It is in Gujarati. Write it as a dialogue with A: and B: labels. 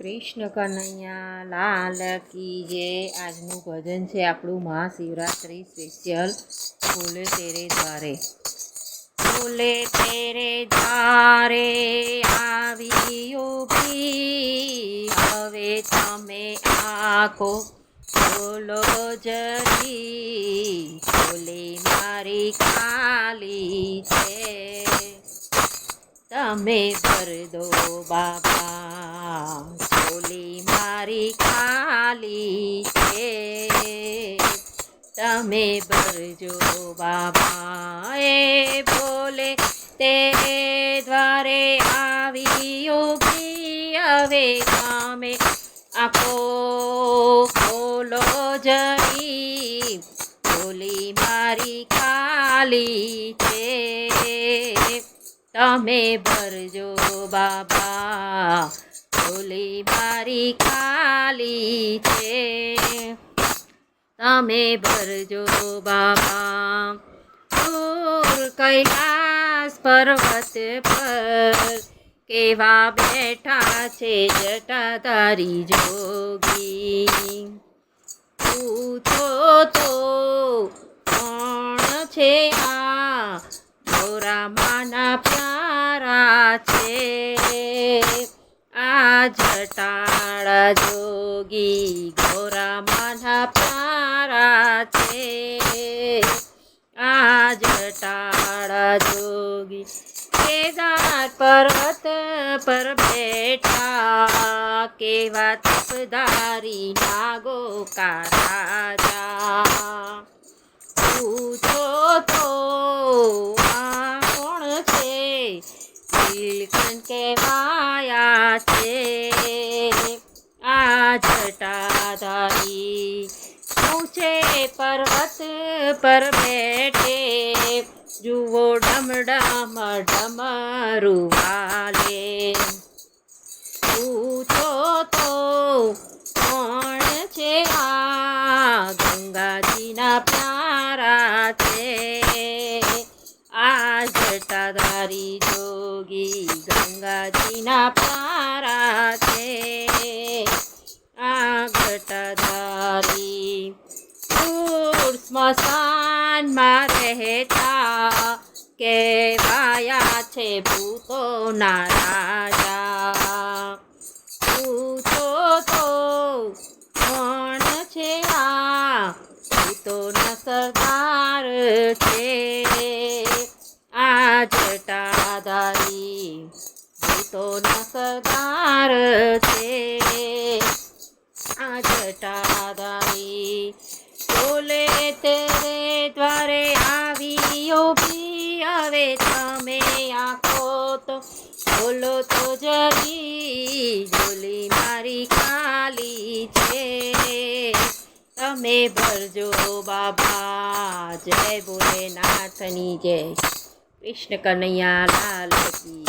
A: કૃષ્ણ કનૈયા, લાલ કી જય. આજનું ભજન છે આપણું મહાશિવરાત્રિ સ્પેશિયલ બોલે તેરે દ્વારે. બોલે તેરે દ્વારે આવી ઊભી. હવે તમે આખો બોલો જરી. બોલે મારી ખાલી છે. તમે ભર દો બાબા. ચોલી મારી ખાલી છે તમે ભરજો બાબા એ બોલે. તે દ્વારે આવી યોગી હવે તમે આખો બોલો જઈ, બોલી, મારી ખાલી છે તમે ભરજો બાબા. બોલી, મારી ખાલી છે. તમે ભરજો બાબા દૂર કૈલાસ પર્વત પર કેવા બેઠા છે જટાધારી જોગી. પૂછો તો કોણ છે આ? ગોરામાના જટાળા જોગી ગોરામાના પારા છે. આજ જટાળા જોગી કેદાર પર્વત પર બેઠા. કેવા તપદારી નાગો કા રાજા નીલકંઠ કહેવાયા છે આ જટાધારી ઊંચે પર્વત પર બેઠે જુઓ ડમડમ ડમરું વાલે પૂછો તો કોણ છે આ ગંગાજીના પ્યારા છે આ જટાધારી ગંગાજીના પારા છે આ ઘટાધારી દૂર સ્મશાનમાં રહેતા કેવાયા છે ભૂતોના રાજા. પૂછો તો કોણ છે આ? ભૂતોના સરદાર છે. આ જટાધારી ભૂતોના સરદાર છે. આ જટાધારી બોલે તેરે દ્વારે આવી ભી હવે તમે આખો તો બોલો તો જરી બોલી મારી ખાલી છે. તમે ભરજો બાબા, જય ભોલેનાથની જય. કૃષ્ણ કનૈયા લાલ કી